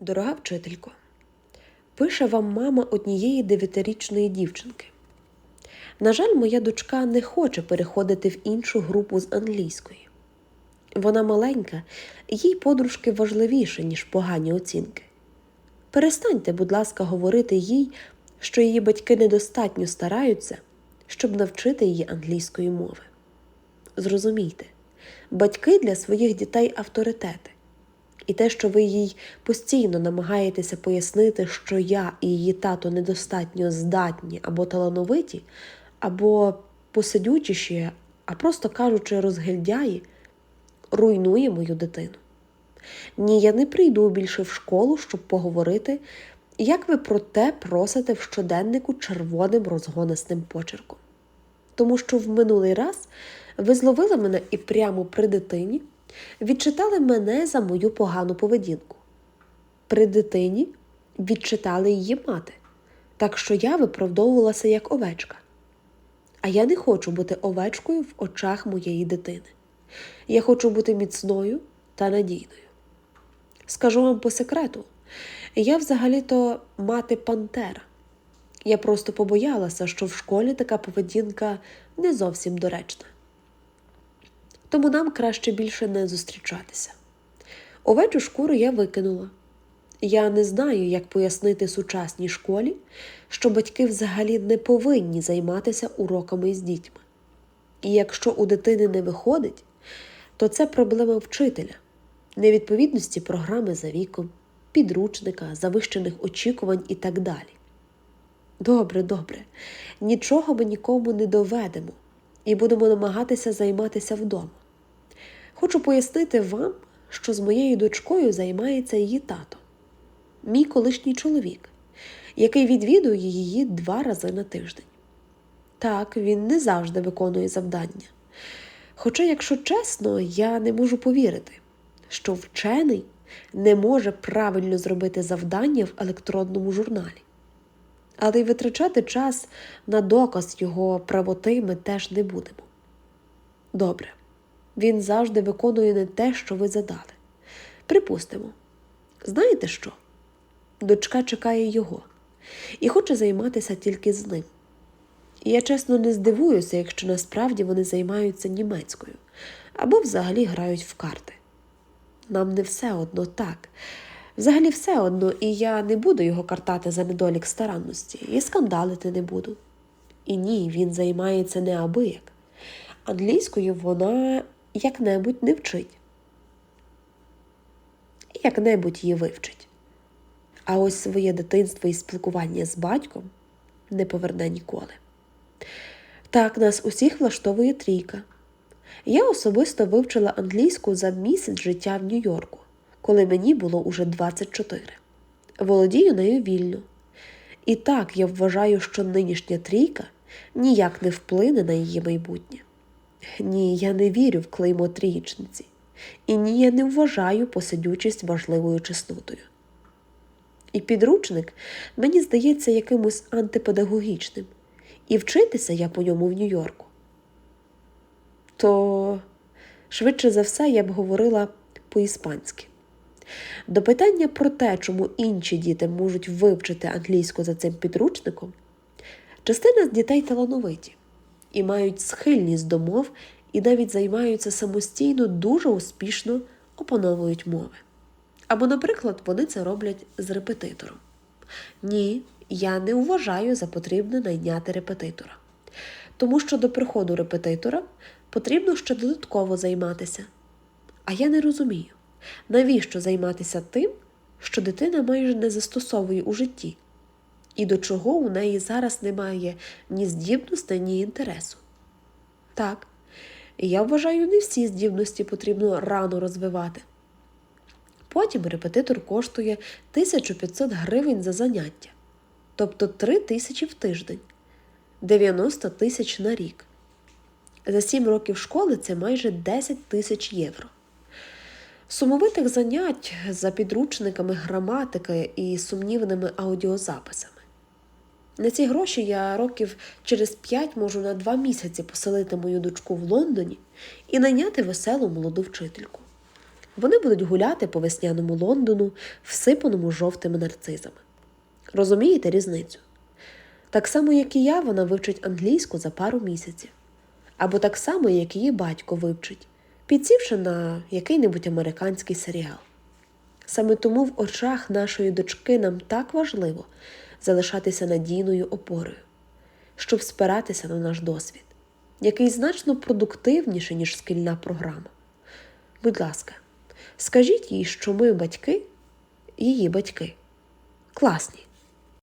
Дорога вчителько, пише вам мама однієї дев'ятирічної дівчинки. На жаль, моя дочка не хоче переходити в іншу групу з англійської. Вона маленька, їй подружки важливіше, ніж погані оцінки. Перестаньте, будь ласка, говорити їй, що її батьки недостатньо стараються, щоб навчити її англійської мови. Зрозумійте, батьки для своїх дітей авторитети. І те, що ви їй постійно намагаєтеся пояснити, що я і її тато недостатньо здатні або талановиті, або посидючіші, а просто кажучи, розгильдяї, руйнує мою дитину. Ні, я не прийду більше в школу, щоб поговорити, як ви про те просите в щоденнику червоним розгонистим почерком. Тому що в минулий раз ви зловили мене і прямо при дитині відчитали мене за мою погану поведінку. При дитині відчитали її мати, так що я виправдовувалася як овечка. А я не хочу бути овечкою в очах моєї дитини. Я хочу бути міцною та надійною. Скажу вам по секрету, я взагалі-то мати Пантера. Я просто побоялася, що в школі така поведінка не зовсім доречна. Тому нам краще більше не зустрічатися. Овечу шкуру я викинула. Я не знаю, як пояснити сучасній школі, що батьки взагалі не повинні займатися уроками з дітьми. І якщо у дитини не виходить, то це проблема вчителя, невідповідності програми за віком, підручника, завищених очікувань і так далі. Добре, добре, нічого ми нікому не доведемо і будемо намагатися займатися вдома. Хочу пояснити вам, що з моєю дочкою займається її тато, мій колишній чоловік, який відвідує її два рази на тиждень. Так, він не завжди виконує завдання. Хоча, якщо чесно, я не можу повірити, що вчений не може правильно зробити завдання в електронному журналі. Але й витрачати час на доказ його правоти ми теж не будемо. Добре, він завжди виконує не те, що ви задали. Припустимо, знаєте що? Дочка чекає його і хоче займатися тільки з ним. І я чесно не здивуюся, якщо насправді вони займаються німецькою або взагалі грають в карти. Нам не все одно так. Взагалі все одно, і я не буду його картати за недолік старанності, і скандалити не буду. І ні, він займається неабияк. Англійською вона як-небудь не вчить. І як-небудь її вивчить. А ось своє дитинство і спілкування з батьком не поверне ніколи. Так, нас усіх влаштовує трійка. Я особисто вивчила англійську за місяць життя в Нью-Йорку, коли мені було уже 24. Володію нею вільно. І так я вважаю, що нинішня трійка ніяк не вплине на її майбутнє. Ні, я не вірю в клеймо трієчниці. І ні, я не вважаю посидючість важливою чеснотою. І підручник мені здається якимось антипедагогічним, і вчитися я по ньому в Нью-Йорку. То швидше за все я б говорила по-іспанськи. До питання про те, чому інші діти можуть вивчити англійську за цим підручником, частина з дітей талановиті і мають схильність до мов і навіть займаються самостійно дуже успішно опановують мови. Або, наприклад, вони це роблять з репетитором. Ні, я не вважаю за потрібне найняти репетитора. Тому що до приходу репетитора потрібно ще додатково займатися. А я не розумію, навіщо займатися тим, що дитина майже не застосовує у житті, і до чого у неї зараз немає ні здібностей, ні інтересу. Так, я вважаю, не всі здібності потрібно рано розвивати. Потім репетитор коштує 1500 гривень за заняття, тобто 3 тисячі в тиждень, 90 тисяч на рік. За 7 років школи це майже 10 тисяч євро. Сумовитих занять за підручниками граматики і сумнівними аудіозаписами. На ці гроші я років через 5 можу на 2 місяці поселити мою дочку в Лондоні і найняти веселу молоду вчительку. Вони будуть гуляти по весняному Лондону, всипаному жовтими нарцизами. Розумієте різницю? Так само, як і я, вона вивчить англійську за пару місяців. Або так само, як її батько вивчить, підсівши на який-небудь американський серіал. Саме тому в очах нашої дочки нам так важливо залишатися надійною опорою, щоб спиратися на наш досвід, який значно продуктивніший, ніж шкільна програма. Будь ласка, скажіть їй, що ми батьки, її батьки, класні.